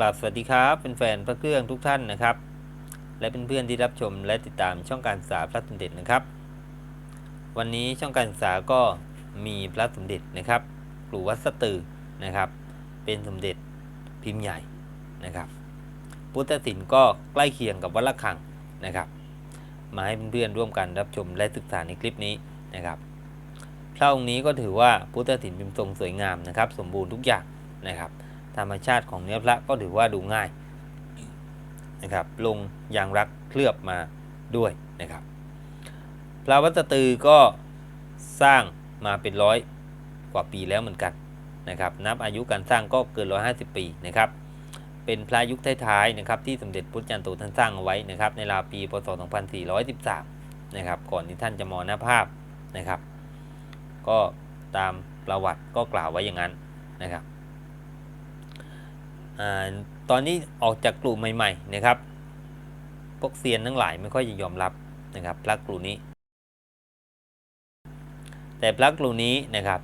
กราบสวัสดีครับเป็นแฟนพระเครื่องทุกท่านนะครับ และเป็นเพื่อนที่รับชมและติดตามช่องการศึกษาพระสมเด็จนะครับ วันนี้ช่องการศึกษาก็มีพระสมเด็จนะครับกลุ่วัดสตือนะครับ เป็นสมเด็จพิมพ์ใหญ่นะครับ พุทธศิลป์ก็ใกล้เคียงกับวัดละคังนะครับ มาให้เพื่อนๆร่วมกันรับชมและศึกษาในคลิปนี้นะครับพระองค์นี้ก็ถือว่าพุทธศิลป์พิมพ์ทรงสวยงามนะครับ สมบูรณ์ทุกอย่างนะครับ ธรรมชาติของเนื้อพระก็ถือว่าดูง่ายนะครับลงยางรักเคลือบมาด้วยนะครับ พระวัดสตือก็สร้างมาเป็นร้อยกว่าปีแล้วเหมือนกันนะครับนับอายุการสร้างก็เกิน 150 ปีนะครับเป็นพระยุคท้ายๆนะครับที่สมเด็จพุทธจันโตท่านสร้างเอาไว้นะครับในราวปีพศ 2413นะครับก่อนที่ท่านจะมรณภาพนะครับ ก็ตามประวัติก็กล่าวไว้อย่างนั้นนะครับ ตอนนี้ออกจากกลุ่มใหม่ๆนะครับ พวกเซียนทั้งหลายไม่ค่อยจะยอมรับนะครับพระกลุ่มนี้ แต่พระกลุ่มนี้นะครับ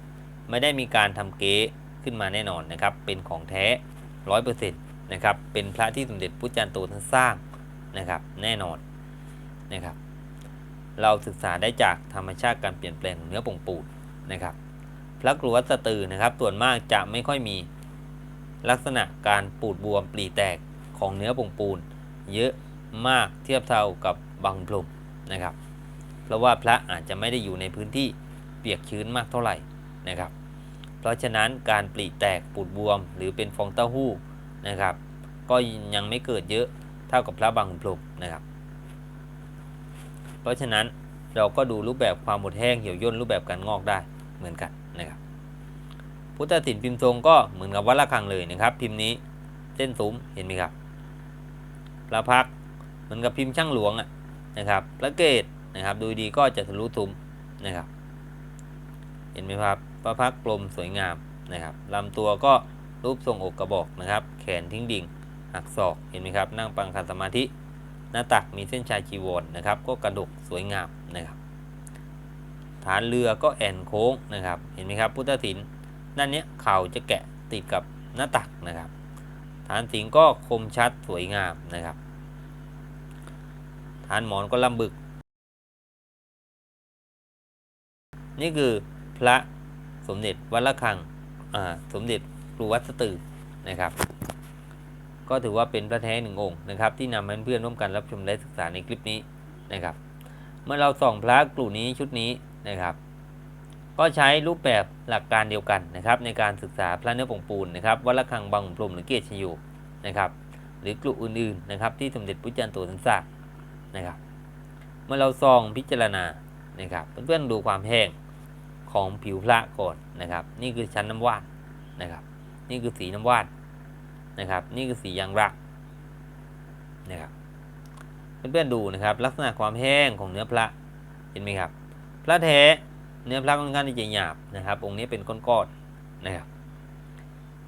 ไม่ได้มีการทำเก๊ขึ้นมาแน่นอนนะครับ เป็นของแท้ร้อยเปอร์เซ็นต์นะครับ เป็นพระที่สมเด็จพุทธจารย์โตท่านสร้างนะครับ แน่นอนนะครับ เราศึกษาได้จากธรรมชาติการเปลี่ยนแปลงของเนื้อผงปูนนะครับ พระกรุวัดสตือนะครับ ส่วนมากจะไม่ค่อยมี ลักษณะการปูดบวมปลีแตกของเนื้อผงปูน เยอะมากเทียบเท่ากับบางพรมนะครับ เพราะว่าพระอาจจะไม่ได้อยู่ในพื้นที่เปียกชื้นมากเท่าไหร่นะครับ เพราะฉะนั้นการปลีแตกปูดบวมหรือเป็นฟองเต้าหู้นะครับ ก็ยังไม่เกิดเยอะเท่ากับพระบางพรมนะครับ เพราะฉะนั้นเราก็ดูรูปแบบความหมดแห้งเหี่ยวย่นรูปแบบการงอกได้เหมือนกัน พุทธศิลป์พิมพ์ทรงก็เหมือนกับวัดละคังเลยนะครับ พิมพ์นี้เส้นสูงเห็นไหมครับพระพักเหมือนกับพิมพ์ช่างหลวงอะนะครับพระเกศนะครับ ดูดีก็จะทะลุทุมนะครับ เห็นไหมครับพระพักกลมสวยงามนะครับลำตัวก็รูปทรงอกกระบอกนะครับ แขนทิ้งดิ่ง หักศอกเห็นไหมครับ นั่งปังคันสมาธิหน้าตักมีเส้นชายจีวรนะครับ ก็กระดกสวยงามนะครับ ฐานเรือก็แอนโค้งนะครับ เห็นไหมครับ พุทธศิลป์ ด้านนี้เข่าจะแกะติดกับหน้าตักนะครับ ฐานสิงก็คมชัดสวยงามนะครับ ฐานหมอนก็ลำบึก นี่คือพระสมเด็จวัดละคังอ่าสมเด็จครูวัดสตือนะครับ ก็ถือว่าเป็นพระแท้หนึ่งองค์นะครับ ที่นำเพื่อนร่วมกันรับชมและศึกษาในคลิปนี้นะครับ เมื่อเราส่องพระกลุ่มนี้ชุดนี้นะครับ ก็ใช้รูปแบบหลักการเดียวกันนะครับในการศึกษาพระเนื้อผงปูนนะครับวัดละคังบางขุนพรมหรือเกศชยูนะครับหรือกลุ่มอื่นๆนะครับที่สมเด็จพุทธจารย์โตท่านสร้านะครับเมื่อเราซองพิจารณานะครับเพื่อนๆดูความแห้งของผิวพระก่อนนะครับ นี่คือชั้นน้ำว่านนะครับ นี่คือสีน้ำว่านนะครับ นี่คือสียางรักนะครับเพื่อนๆดูนะครับ ลักษณะความแห้งของเนื้อพระเห็นไหมครับ พระแท้ เนื้อพระค่อนข้างที่จะหยาบนะครับองค์นี้เป็นก้อนๆนะครับ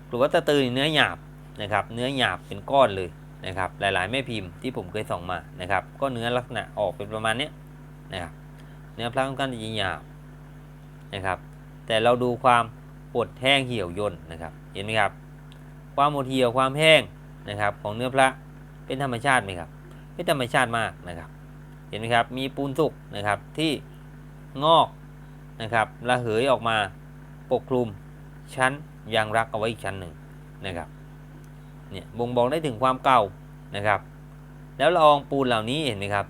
หรือว่าตะตือเนื้อหยาบนะครับ เนื้อหยาบเป็นก้อนเลยนะครับ หลายๆแม่พิมพ์ที่ผมเคยส่องมานะครับ ก็เนื้อลักษณะออกเป็นประมาณนี้นะครับ เนื้อพระค่อนข้างที่จะหยาบนะครับ แต่เราดูความปวดแห้งเหี่ยวย่นนะครับ เห็นไหมครับ ความหมดเหี่ยวความแห้งนะครับ ของเนื้อพระเป็นธรรมชาติไหมครับเป็นธรรมชาติมากนะครับ เห็นไหมครับ มีปูนสุกนะครับที่งอก นะครับระเหยออกมาปกคลุมชั้นยางรักเอาไว้อีกชั้นหนึ่งนะครับเนี่ยบ่งบอกได้ถึงความเก่านะครับ แล้วละอองปูนเหล่านี้เห็นไหมครับ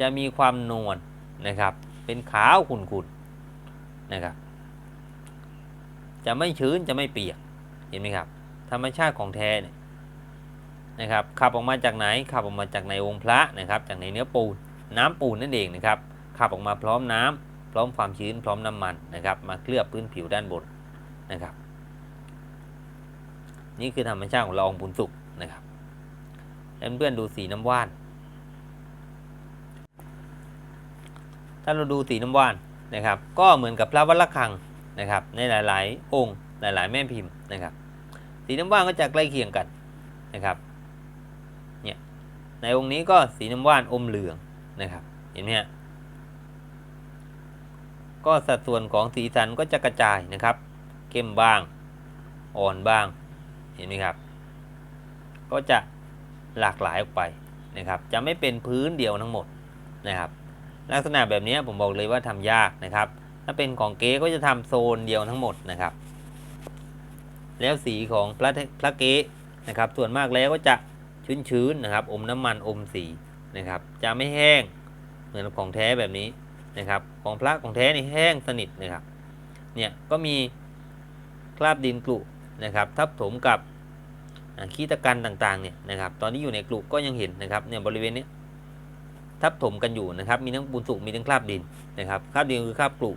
จะมีความนวลนะครับ เป็นขาวขุ่นๆนะครับ จะไม่ชื้นจะไม่เปียกเห็นไหมครับ ธรรมชาติของแท้เนี่ยนะครับขับออกมาจากไหนขับออกมาจากในองค์พระนะครับ จากในเนื้อปูนน้ำปูนนั่นเองนะครับขับออกมาพร้อมน้ำ พร้อมความชื้นพร้อมน้ำมันนะครับ มาเคลือบพื้นผิวด้านบนนะครับ นี่คือธรรมชาติของละอองปูนสุกนะครับเพื่อนๆดูสีน้ำว่าน ถ้าเราดูสีน้ำว่านนะครับ ก็เหมือนกับพระวัดระฆังนะครับ ในหลาย ๆ องค์หลาย ๆ แม่พิมพ์นะครับ สีน้ำว่านก็จะใกล้เคียงกันนะครับเนี่ยในองค์นี้ก็สีน้ำว่านอมเหลืองนะครับ เห็นไหมฮะ ก็สัดส่วนของสีสันก็จะกระจายนะครับเข้มบ้างอ่อนบ้างเห็นไหมครับ ก็จะหลากหลายออกไปนะครับ จะไม่เป็นพื้นเดียวทั้งหมดนะครับ ลักษณะแบบนี้ผมบอกเลยว่าทำยากนะครับ ถ้าเป็นของเก๊ก็จะทำโซนเดียวทั้งหมดนะครับ แล้วสีของพระพระเก๊นะครับ ส่วนมากแล้วก็จะชื้นๆนะครับ อมน้ำมันอมสีนะครับ จะไม่แห้งเหมือนของแท้แบบนี้ นะครับของพระของแท้นี่แห้งสนิทนะครับเนี่ยก็มีคราบดินกลุนะครับทับถมกับขี้ตะกันต่างๆเนี่ยนะครับตอนนี้อยู่ในกลุก็ยังเห็นนะครับเนี่ยบริเวณนี้ทับถมกันอยู่นะครับมีทั้งปูนสุกมีทั้งคราบดินนะครับคราบดินคือคราบกลุ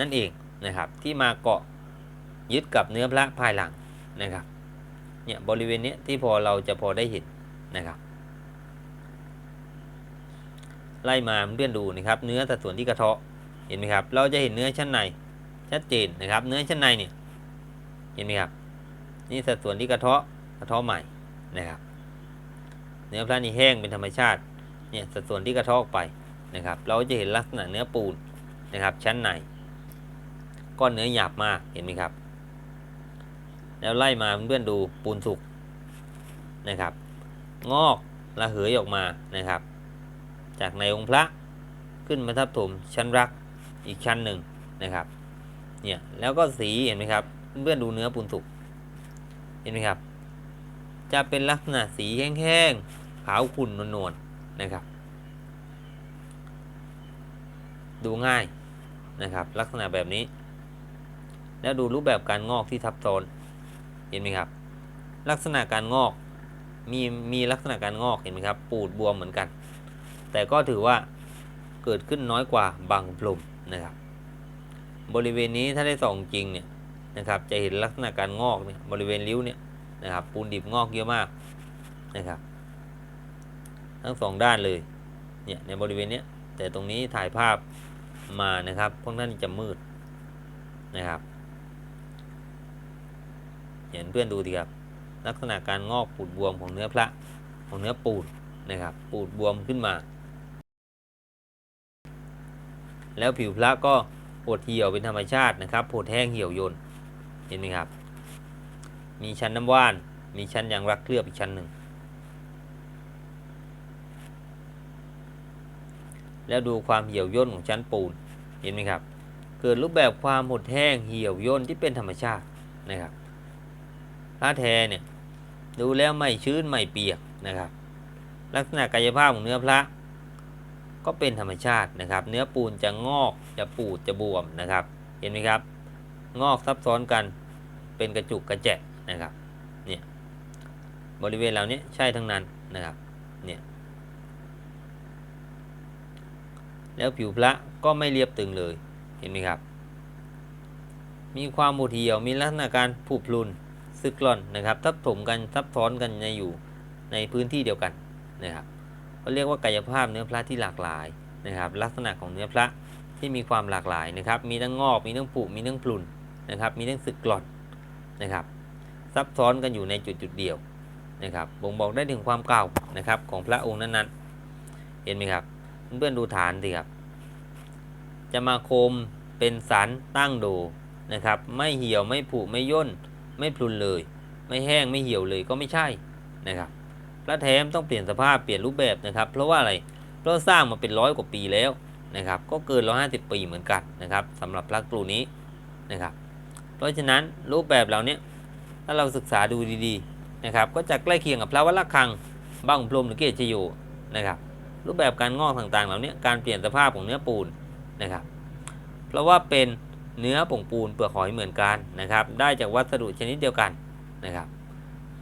นั่นเองนะครับที่มาเกาะยึดกับเนื้อพระภายหลังนะครับเนี่ยบริเวณนี้ที่พอเราจะพอได้เห็นนะครับ ไล่มาเพื่อนดูนะครับ เนื้อสัดส่วนที่กระเทาะเห็นไหมครับ เราจะเห็นเนื้อชั้นในชัดเจนนะครับ เนื้อชั้นในเนี่ยเห็นไหมครับ นี่สัดส่วนที่กระเทาะกระเทาะใหม่นะครับ เนื้อพระนี่แห้งเป็นธรรมชาติเนี่ยสัดส่วนที่กระเทาะออกไปนะครับ เราจะเห็นลักษณะเนื้อปูนนะครับ ชั้นในก้อนเนื้อหยาบมากเห็นไหมครับ แล้วไล่มาเพื่อนดูปูนสุกนะครับ งอกระเหยออกมานะครับ จากในองค์พระขึ้นมาทับถมชั้นรักอีกชั้นหนึ่งนะครับเนี่ยแล้วก็สีเห็นไหมครับเพื่อนๆดูเนื้อปูนสุกเห็นไหมครับ จะเป็นลักษณะสีแห้งๆขาวขุ่นนวลๆนะครับ ดูง่ายนะครับ ลักษณะแบบนี้ แล้วดูรูปแบบการงอกที่ทับซ้อนเห็นไหมครับ ลักษณะการงอกมีมีลักษณะการงอกเห็นไหมครับ ปูดบวมเหมือนกัน แต่ก็ถือว่าเกิดขึ้นน้อยกว่าบางพลุมนะครับ บริเวณนี้ถ้าได้ส่องจริงเนี่ยนะครับจะเห็นลักษณะการงอกเนี่ยบริเวณริ้วเนี่ยนะครับปูนดิบงอกเยอะมากนะครับ ทั้งสองด้านเลยเนี่ยในบริเวณเนี้ยแต่ตรงนี้ถ่ายภาพมานะครับพวกนั้นจะมืดนะครับเห็นเพื่อนดูดีครับ ลักษณะการงอกปูดบวมของเนื้อพระของเนื้อปูดนะครับ ปูดบวมขึ้นมา แล้วผิวพระก็ปวดเหี่ยวเป็นธรรมชาตินะครับปวดแห้งเหี่ยวย่นเห็นไหมครับ มีชั้นน้ำว่าน มีชั้นยางรักเคลือบอีกชั้นหนึ่ง แล้วดูความเหี่ยวย่นของชั้นปูนเห็นไหมครับ เกิดรูปแบบความหดแห้งเหี่ยวย่นที่เป็นธรรมชาตินะครับพระแท้เนี่ยดูแล้วไม่ชื้นไม่เปียกนะครับ ลักษณะกายภาพของเนื้อพระ ก็เป็นธรรมชาตินะครับ เนื้อปูนจะงอกจะปูดจะบวมนะครับ เห็นไหมครับ งอกซับซ้อนกันเป็นกระจุกกระแจะนะครับเนี่ยบริเวณเหล่านี้ใช่ทั้งนั้นนะครับเนี่ยแล้วผิวพระก็ไม่เรียบตึงเลยเห็นไหมครับ มีความหดเหี่ยวมีลักษณะการผุพรุนซึกร่อนนะครับทับถมกันซับซ้อนกันในอยู่ในพื้นที่เดียวกันนะครับ เขาเรียกว่ากายภาพเนื้อพระที่หลากหลายนะครับ ลักษณะของเนื้อพระที่มีความหลากหลายนะครับ มีทั้งงอกมีทั้งผุมีทั้งพรุนนะครับ มีทั้งสึกกร่อนนะครับ ซับซ้อนกันอยู่ในจุดจุดเดียวนะครับ บ่งบอกได้ถึงความเก่านะครับของพระองค์นั้นๆ เห็นไหมครับ เพื่อนๆดูฐานสิครับ จะมาโคมเป็นสันตั้งโดนะครับ ไม่เหี่ยวไม่ผุไม่ย่น ไม่พรุนเลย ไม่แห้งไม่เหี่ยวเลยก็ไม่ใช่นะครับ พระแท้มต้องเปลี่ยนสภาพเปลี่ยนรูปแบบนะครับ เพราะว่าอะไรเพราะสร้างมาเป็นร้อยกว่าปีแล้วนะครับก็เกิน150ปีเหมือนกันนะครับสำหรับพระกรูนี้นะครับ เพราะฉะนั้นรูปแบบเหล่านี้ถ้าเราศึกษาดูดีๆนะครับ ก็จะใกล้เคียงกับพระวัดระฆังบ้างพรมหรือเกศชโยนะครับรูปแบบการงอกต่างๆ เหล่านี้การเปลี่ยนสภาพของเนื้อปูนนะครับ เพราะว่าเป็นเนื้อผงปูนเปลือกหอยเหมือนกันนะครับ ได้จากวัสดุชนิดเดียวกันนะครับ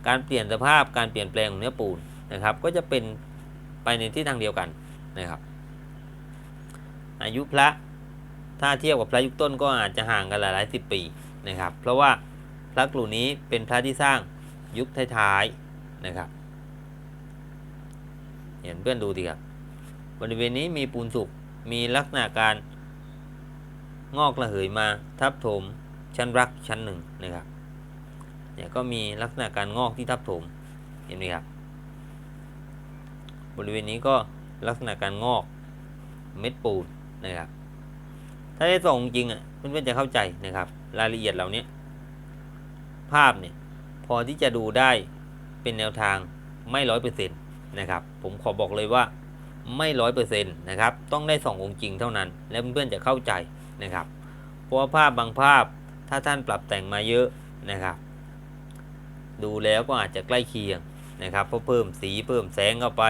การเปลี่ยนสภาพการเปลี่ยนแปลงของเนื้อปูนนะครับ ก็จะเป็นไปในที่ทางเดียวกันนะครับ อายุพระถ้าเทียบกับพระยุคต้นก็อาจจะห่างกันหลายๆสิบปีนะครับ เพราะว่าพระกลุ่มนี้เป็นพระที่สร้างยุคท้ายๆนะครับ เห็นเพื่อนดูดีครับ บริเวณนี้มีปูนสุกมีลักษณะการงอกระเหยมาทับถมชั้นรักชั้นหนึ่งนะครับ เนี่ยก็มีลักษณะการงอกที่ทับถมเห็นไหมครับ บริเวณนี้ก็ลักษณะการงอกเม็ดปูนนะครับ ถ้าได้ส่องจริงอะเพื่อนๆจะเข้าใจนะครับ รายละเอียดเหล่านี้ภาพเนี่ยพอที่จะดูได้เป็นแนวทางไม่ร้อยเปอร์เซ็นต์นะครับ ผมขอบอกเลยว่าไม่ร้อยเปอร์เซ็นต์นะครับ ต้องได้ส่ององค์จริงเท่านั้น แล้วเพื่อนๆจะเข้าใจนะครับ เพราะว่าภาพบางภาพถ้าท่านปรับแต่งมาเยอะนะครับ ดูแล้วก็อาจจะใกล้เคียงนะครับเพราะเพิ่มสีเพิ่มแสงเข้าไป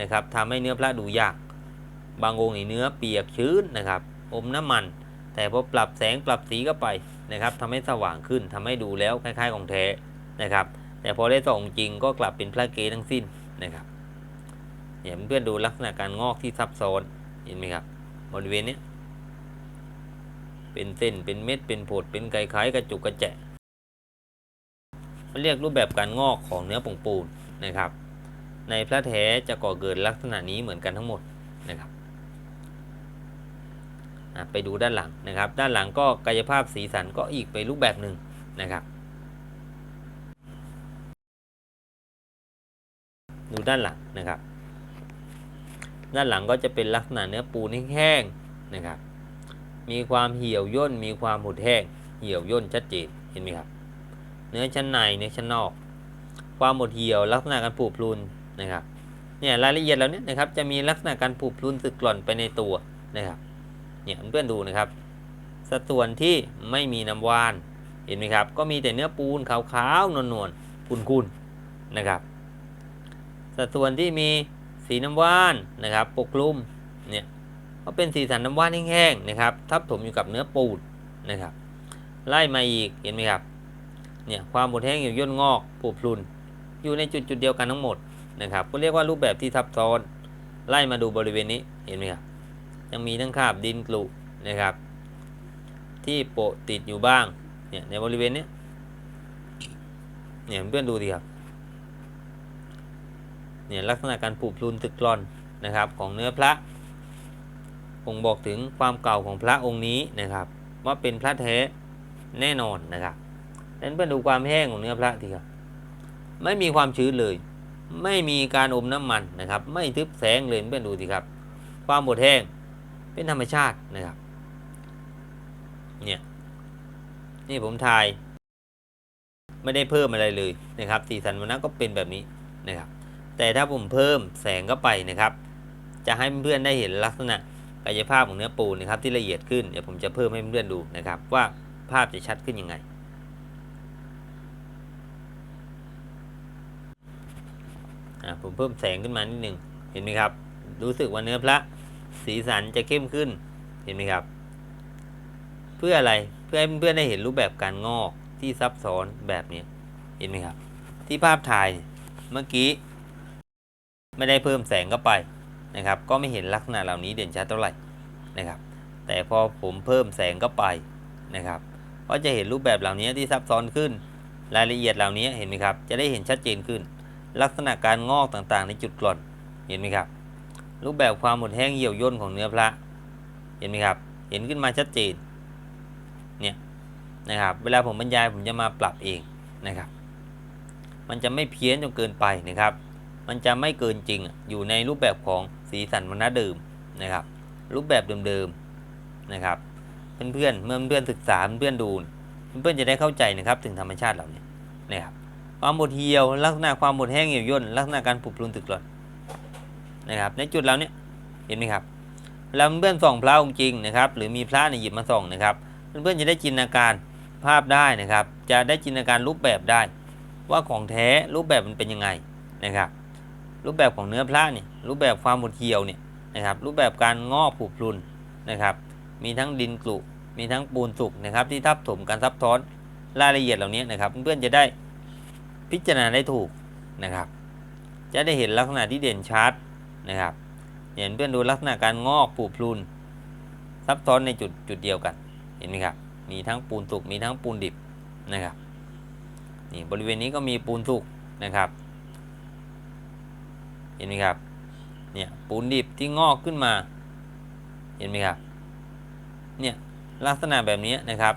นะครับทำให้เนื้อพระดูยาก บางองค์นี่เนื้อเปียกชื้นนะครับ อมน้ำมัน แต่พอปรับแสงปรับสีเข้าไปนะครับทำให้สว่างขึ้นทำให้ดูแล้วคล้าย ๆ ของแท้นะครับ แต่พอได้ส่องจริงก็กลับเป็นพระเกทั้งสิ้นนะครับเนี่ยเพื่อนๆดูลักษณะการงอกที่ซับซ้อนเห็นไหมครับบริเวณนี้เป็นเส้นเป็นเม็ดเป็นผดเป็นไก่ไขกระจุกกระแจะมัน เรียกรูปแบบการงอกของเนื้อผงปูนนะครับ ในพระแท้จะก่อเกิดลักษณะนี้เหมือนกันทั้งหมดนะครับไปดูด้านหลังนะครับ ด้านหลังก็กายภาพสีสันก็อีกไปรูปแบบหนึ่งนะครับ ดูด้านหลังนะครับ ด้านหลังก็จะเป็นลักษณะเนื้อปูนแห้งๆนะครับ มีความเหี่ยวย่นมีความหดแห้ง เหี่ยวย่นชัดเจนเห็นไหมครับ นื้อชั้นในเนื้อชั้นนอก ความหมดเหี่ยว ลักษณะการผุพรุนนะครับเนี่ยรายละเอียดเหล่านี้นะครับจะมีลักษณะการผุพรุนสึกกร่อนไปในตัวนะครับเนี่ยเพื่อนดูนะครับสัดส่วนที่ไม่มีน้ำว่านเห็นไหมครับ ก็มีแต่เนื้อปูนขาวๆนวลๆคุนๆนะครับสัดส่วนที่มีสีน้ำว่านนะครับปกคลุมเนี่ยก็เป็นสีสันน้ำว่านแห้งๆนะครับ ทับถมอยู่กับเนื้อปูนนะครับ ไล่มาอีกเห็นไหมครับ เนี่ยความหมดแห้งอยู่ย่นงอกผุพรุน อยู่ในจุดจุดเดียวกันทั้งหมดนะครับก็เรียกว่ารูปแบบที่ซับซ้อน ไล่มาดูบริเวณนี้เห็นไหมครับยังมีทั้งคาบดินกลุนะครับ ที่โปะติดอยู่บ้างเนี่ยในบริเวณนี้เนี่ยเพื่อนดูดีครับเนี่ยลักษณะการผุพรุนตึกกร่อนนะครับของเนื้อพระบ่งบอกถึงความเก่าของพระองค์นี้นะครับ ว่าเป็นพระแท้แน่นอนนะครับ นั้นเพื่อนดูความแห้งของเนื้อพระทีครับไม่มีความชื้นเลย ไม่มีการอมน้ำมันนะครับ ไม่ทึบแสงเลยเพื่อนดูสิครับ ความหมดแห้งเป็นธรรมชาตินะครับ เนี่ยนี่ผมถ่าย ไม่ได้เพิ่มอะไรเลยนะครับ สีสันวันนั้นก็เป็นแบบนี้นะครับ แต่ถ้าผมเพิ่มแสงเข้าไปนะครับ จะให้เพื่อนได้เห็นลักษณะกายภาพของเนื้อปูนะครับที่ละเอียดขึ้นเดี๋ยวผมจะเพิ่มให้เพื่อนดูนะครับ ว่าภาพจะชัดขึ้นยังไง อะผมเพิ่มแสงขึ้นมานิดหนึ่งเห็นไหมครับ รู้สึกว่าเนื้อพระสีสันจะเข้มขึ้นเห็นไหมครับ เพื่ออะไรเพื่อให้เพื่อนได้เห็นรูปแบบการงอกที่ซับซ้อนแบบนี้เห็นไหมครับ ที่ภาพถ่ายเมื่อกี้ ไม่ได้เพิ่มแสงเข้าไปนะครับ ก็ไม่เห็นลักษณะเหล่านี้เด่นชัดเท่าไหร่นะครับ แต่พอผมเพิ่มแสงเข้าไปนะครับก็จะเห็นรูปแบบเหล่านี้ที่ซับซ้อนขึ้น รายละเอียดเหล่านี้เห็นไหมครับ จะได้เห็นชัดเจนขึ้น ลักษณะการงอกต่างๆ ในจุดกร่อนเห็นไหมครับ รูปแบบความหมดแห้งเหี่ยวย่นของเนื้อพระ เห็นไหมครับ เห็นขึ้นมาชัดเจนเนี่ยนะครับ เวลาผมบรรยายผมจะมาปรับเองนะครับ มันจะไม่เพี้ยนจนเกินไปนะครับ มันจะไม่เกินจริงอยู่ในรูปแบบของสีสันวรรณะเดิมนะครับ รูปแบบเดิมๆนะครับเพื่อนๆเมื่อเพื่อนศึกษาเพื่อนๆดู เพื่อนๆจะได้เข้าใจนะครับถึงธรรมชาติเหล่านี้นะครับ ความหมดเหี่ยว ลักษณะความหมดแห้งเหี่ยวย่นลักษณะการผุพรุนตึกหล่นนะครับ ในจุดเหล่านี้เห็นไหมครับเวลาเพื่อนส่องพระองค์จริงนะครับ หรือมีพระในยหยิบมาส่องนะครับเพื่อนๆจะได้จินตนาการภาพได้นะครับ จะได้จินตนาการรูปแบบได้ ว่าของแท้รูปแบบมันเป็นยังไงนะครับ รูปแบบของเนื้อพระเนี่ยรูปแบบความหมดเหี่ยวเนี่ยนะครับรูปแบบการงอกผุพรุนนะครับ มีทั้งดินกลุมีทั้งปูนสุกนะครับที่ทับถมการซับซ้อนรายละเอียดเหล่านี้นะครับ เพื่อนๆจะได้ พิจารณาได้ถูกนะครับ จะได้เห็นลักษณะที่เด่นชัดนะครับเห็นเพื่อนดูลักษณะการงอกผุพรุนซับซ้อนในจุดจุดเดียวกันเห็นไหมครับมีทั้งปูนสุกมีทั้งปูนดิบนะครับนี่บริเวณนี้ก็มีปูนสุกนะครับเห็นไหมครับเนี่ยปูนดิบที่งอกขึ้นมาเห็นไหมครับเนี่ยลักษณะแบบนี้นะครับ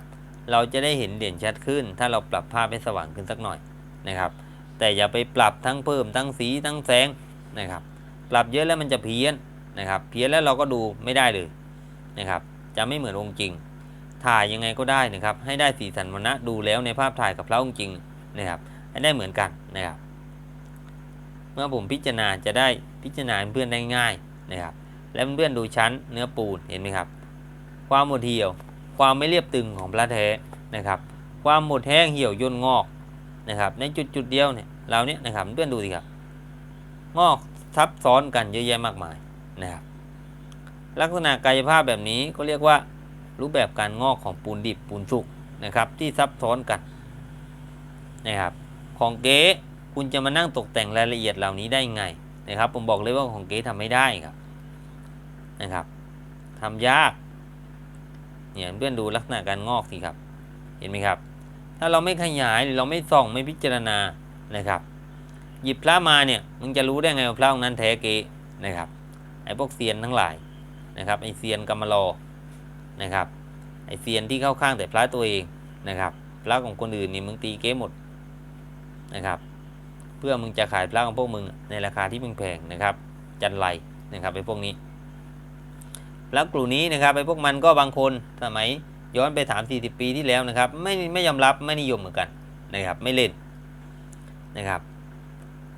เราจะได้เห็นเด่นชัดขึ้น ถ้าเราปรับภาพให้สว่างขึ้นสักหน่อย นะครับ แต่อย่าไปปรับทั้งเพิ่มทั้งสีทั้งแสงนะครับ ปรับเยอะแล้วมันจะเพี้ยนนะครับ เพี้ยนแล้วเราก็ดูไม่ได้เลยนะครับ จะไม่เหมือนองค์จริง ถ่ายยังไงก็ได้นะครับ ให้ได้สีสันวรรณะดูแล้วในภาพถ่ายกับพระองค์จริงนะครับให้ได้เหมือนกันนะครับ เมื่อผมพิจารณาจะได้พิจารณาเพื่อนได้ง่ายนะครับ และเพื่อนดูชั้นเนื้อปูนเห็นไหมครับ ความหมดเหี่ยว ความไม่เรียบตึงของพระแท้นะครับ ความหมดแห้งเหี่ยวย่นงอก นะครับในจุดจุดๆเดียวเนี่ยเราเนี่ยนะครับเพื่อนดูสิครับงอกทับซ้อนกันเยอะแยะมากมายนะครับลักษณะกายภาพแบบนี้ก็เรียกว่ารูปแบบการงอกของปูนดิบปูนสุกนะครับที่ซับซ้อนกันนะครับของเก๊คุณจะมานั่งตกแต่งรายละเอียดเหล่านี้ได้ไงนะครับผมบอกเลยว่าของเก๊ทำไม่ได้ครับนะครับทำยากเนี่ยเพื่อนดูลักษณะการงอกสิครับ เห็นไหมครับ ถ้าเราไม่ขยายหรือเราไม่ส่องไม่พิจารณานะครับ หยิบพระมาเนี่ยมึงจะรู้ได้ไงว่าพระองค์นั้นแท้เก๊นะครับไอ้พวกเซียนทั้งหลายนะครับไอ้เซียนกรรมลอนะครับไอ้เซียนที่เข้าข้างแต่พระตัวเองนะครับพระของคนอื่นนี่มึงตีเก๊หมดนะครับ เพื่อมึงจะขายพระของพวกมึงในราคาที่มึงแพงนะครับ จันไรนะครับไอ้พวกนี้แล้วกลุ่มนี้นะครับไอ้พวกมันก็บางคนสมัย ย้อนไป3 4 0 ปีที่แล้วนะครับ ไม่ไม่ยอมรับไม่นิยมเหมือนกันนะครับ ไม่เล่นนะครับ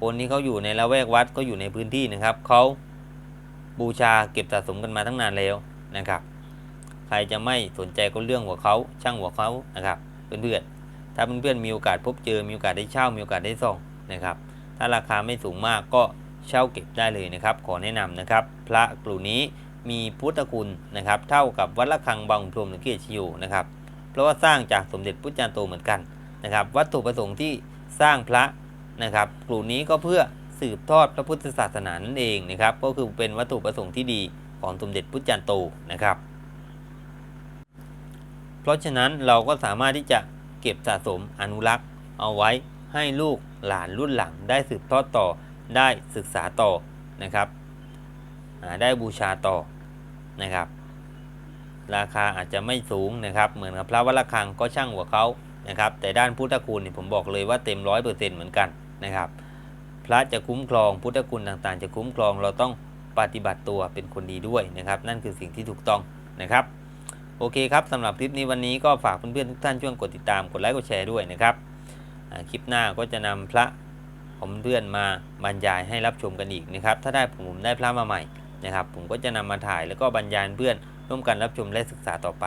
คนที่เขาอยู่ในละแวกวัดก็อยู่ในพื้นที่นะครับเขาบูชาเก็บสะสมกันมาตั้งนานแล้วนะครับ ใครจะไม่สนใจก็เรื่องหัวเขาช่างหัวเขานะครับเพื่อนๆถ้าเพื่อนๆมีโอกาสพบเจอมีโอกาสได้เช่ามีโอกาสได้ส่องนะครับ ถ้าราคาไม่สูงมากก็เช่าเก็บได้เลยนะครับ ขอแนะนำนะครับ พระกลุ่มนี้ มีพุทธคุณนะครับ เท่ากับวัดละคังบางพรมหรือเกียรติชิวนะครับ เพราะว่าสร้างจากสมเด็จพุทธจารย์โตเหมือนกันนะครับ วัตถุประสงค์ที่สร้างพระนะครับกลุ่มนี้ก็เพื่อสืบทอดพระพุทธศาสนานั่นเองนะครับ ก็คือเป็นวัตถุประสงค์ที่ดีของสมเด็จพุทธจารย์โตนะครับ เพราะฉะนั้นเราก็สามารถที่จะเก็บสะสมอนุรักษ์ เอาไว้ให้ลูกหลานรุ่นหลังได้สืบทอดต่อได้ศึกษาต่อนะครับได้บูชาต่อ นะครับ ราคาอาจจะไม่สูงนะครับ เหมือนกับพระวัดระฆังก็ช่างหัวเขานะครับ แต่ด้านพุทธคุณเนี่ยผมบอกเลยว่าเต็มร้อยเปอร์เซ็นต์เหมือนกันนะครับ พระจะคุ้มครองพุทธคุณต่างๆ จะคุ้มครองเราต้องปฏิบัติตัวเป็นคนดีด้วยนะครับ นั่นคือสิ่งที่ถูกต้องนะครับ โอเคครับสำหรับคลิปนี้วันนี้ก็ฝากเพื่อนๆทุกท่านช่วยกดติดตามกดไลค์กดแชร์ด้วยนะครับคลิปหน้าก็จะนำพระของเพื่อนมาบรรยายให้รับชมกันอีกนะครับ ถ้าได้ผมได้พระมาใหม่ นะครับ ผมก็จะนำมาถ่ายแล้วก็บรรยายเพื่อนร่วมกันรับชมและศึกษาต่อไป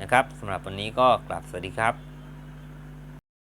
นะครับสำหรับวันนี้ก็กลับสวัสดีครับ